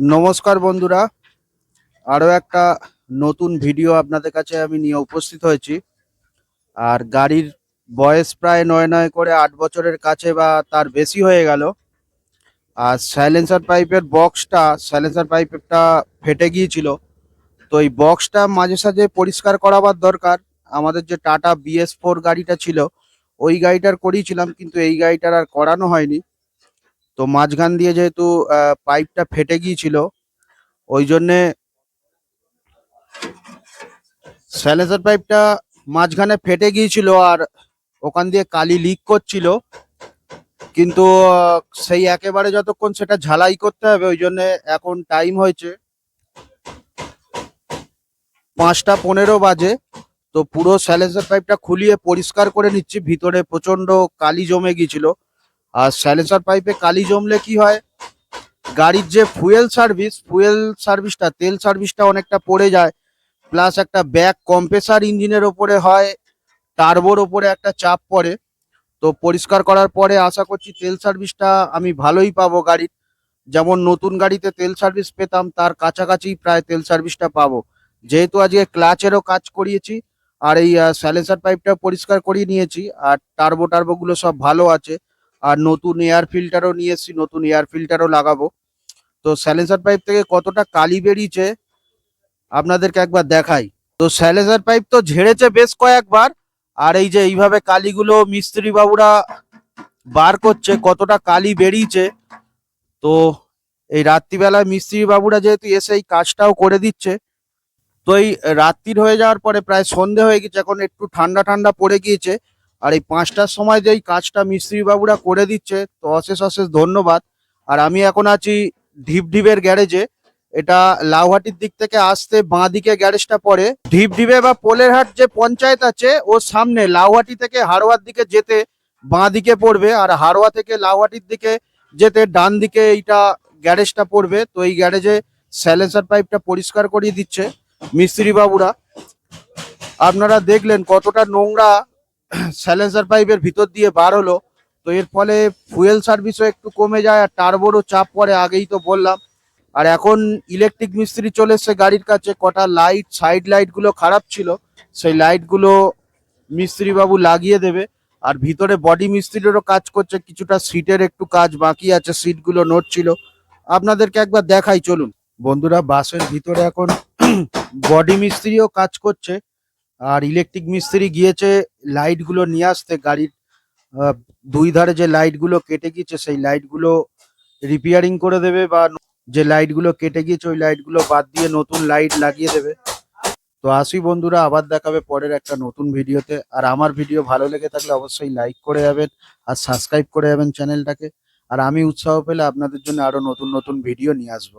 নমস্কার বন্ধুরা। আরও একটা নতুন ভিডিও আপনাদের কাছে আমি নিয়ে উপস্থিত হয়েছি। আর গাড়ির বয়স প্রায় নয় নয় করে আট বছরের কাছে বা তার বেশি হয়ে গেল। আর সাইলেন্সার পাইপের বক্সটা সাইলেন্সার পাইপটা ফেটে গিয়েছিল। তো এই বক্সটা মাঝে সাঝে পরিষ্কার করাবার দরকার। আমাদের যে টাটা বিএস ফোর গাড়িটা ছিল, ওই গাড়িটার করিয়েছিলাম, কিন্তু এই গাড়িটার আর করানো হয়নি। তো মাঝখান দিয়ে যেহেতু পাইপটা ফেটে গিয়েছিল, ওই জন্যে স্যালেন্সার পাইপটা মাঝখানে ফেটে গিয়েছিল আর ওখান দিয়ে কালি লিক করছিল। কিন্তু সেই একেবারে যতক্ষণ সেটা ঝালাই করতে হবে, ওই জন্যে এখন টাইম হয়েছে পাঁচটা পনেরো বাজে। তো পুরো স্যালেন্সার পাইপটা খুলিয়ে পরিষ্কার করে নিচ্ছি, ভিতরে প্রচণ্ড কালি জমে গিয়েছিল। আর সাইলেন্সার পাইপে কালি জমলে কি হয়? গাড়ির যে ফুয়েল সার্ভিস, ফুয়েল সার্ভিসটা, তেল সার্ভিসটা অনেকটা পড়ে যায়। প্লাস একটা ব্যাক কম্প্রেসার ইঞ্জিনের ওপরে হয়, টার্বোর ওপরে একটা চাপ পড়ে। তো পরিষ্কার করার পরে আশা করছি তেল সার্ভিসটা আমি ভালোই পাবো গাড়ির। যেমন নতুন গাড়িতে তেল সার্ভিস পেতাম, তার কাছাকাছি প্রায় তেল সার্ভিসটা পাবো। যেহেতু আজকে ক্লাচেরও কাজ করিয়েছি, আর এই স্যালেন্সার পাইপটা পরিষ্কার করিয়ে নিয়েছি, আর টার্বো টার্বোগুলো সব ভালো আছে। আর নতুন এয়ার ফিল্টারও নিয়ে এসেছি, নতুন এয়ার ফিল্টারও লাগাবো। তো স্যালেন্সার পাইপ থেকে কতটা কালি বেরিয়েছে, আপনাদেরকে একবার দেখাই। তো স্যালেন্সার পাইপ তো ঝেড়েছে বেশ কয়েকবার, আর এই যে এইভাবে কালিগুলো মিস্ত্রি বাবুরা বার করছে, কতটা কালি বেরিয়েছে। তো এই রাত্রিবেলা মিস্ত্রি বাবুরা যেহেতু এসে এই কাজটাও করে দিচ্ছে, তো এই রাত্রির হয়ে যাওয়ার পরে প্রায় সন্ধে হয়ে গেছে, এখন একটু ঠান্ডা ঠান্ডা পড়ে গিয়েছে। আর এই পাঁচটার সময় যে এই কাজটা মিস্ত্রি বাবুরা করে দিচ্ছে, তো অশেষ অশেষ ধন্যবাদ। আর আমি এখন আছি ঢিপ ঢিপের গ্যারেজে। এটা লাউহাটির দিক থেকে আসতে বাঁ দিকে গ্যারেজটা পড়ে। ঢিপ ঢিপে বা পোলেরহাট যে পঞ্চায়েত আছে ওর সামনে লাউহাটি থেকে হাড়োয়ার দিকে যেতে বাঁ দিকে পড়বে, আর হাড়োয়া থেকে লাউহাটির দিকে যেতে ডান দিকে এইটা গ্যারেজটা পড়বে। তো এই গ্যারেজে স্যালেন্সার পাইপটা পরিষ্কার করিয়ে দিচ্ছে মিস্ত্রি বাবুরা আপনারা দেখলেন কতটা নোংরা স্যালেন্সার পাইপের ভিতর দিয়ে বার হলো। তো এর ফলে ফুয়েল সার্ভিসও একটু কমে যায় আর টার্বোরও চাপ পড়ে, আগেই তো বললাম। আর এখন ইলেকট্রিক মিস্ত্রি চলে এসছে গাড়ির কাছে, কটা লাইট সাইড লাইটগুলো খারাপ ছিল, সেই লাইটগুলো মিস্ত্রি বাবু লাগিয়ে দেবে। আর ভিতরে বডি মিস্ত্রিরও কাজ করছে, কিছুটা সিটের একটু কাজ বাকি আছে সিটগুলো নড়ছিল আপনাদেরকে একবার দেখাই, চলুন। বন্ধুরা, বাসের ভিতরে এখন বডি মিস্ত্রিও কাজ করছে। আর ইলেকট্রিক মিস্ত্রি গিয়েছে লাইটগুলো নিয়ে আসতে, গাড়ির দুই ধারে যে লাইটগুলো কেটে গিয়েছে, সেই লাইটগুলো রিপেয়ারিং করে দেবে বা যে লাইটগুলো কেটে গিয়েছে, ওই লাইটগুলো বাদ দিয়ে নতুন লাইট লাগিয়ে দেবে। তো আসি বন্ধুরা, আবার দেখাবে পরের একটা নতুন ভিডিওতে। আর আমার ভিডিও ভালো লেগে থাকলে অবশ্যই লাইক করে যাবেন আর সাবস্ক্রাইব করে যাবেন চ্যানেলটাকে। আর আমি উৎসাহ পেলে আপনাদের জন্য আরও নতুন নতুন ভিডিও নিয়ে আসব।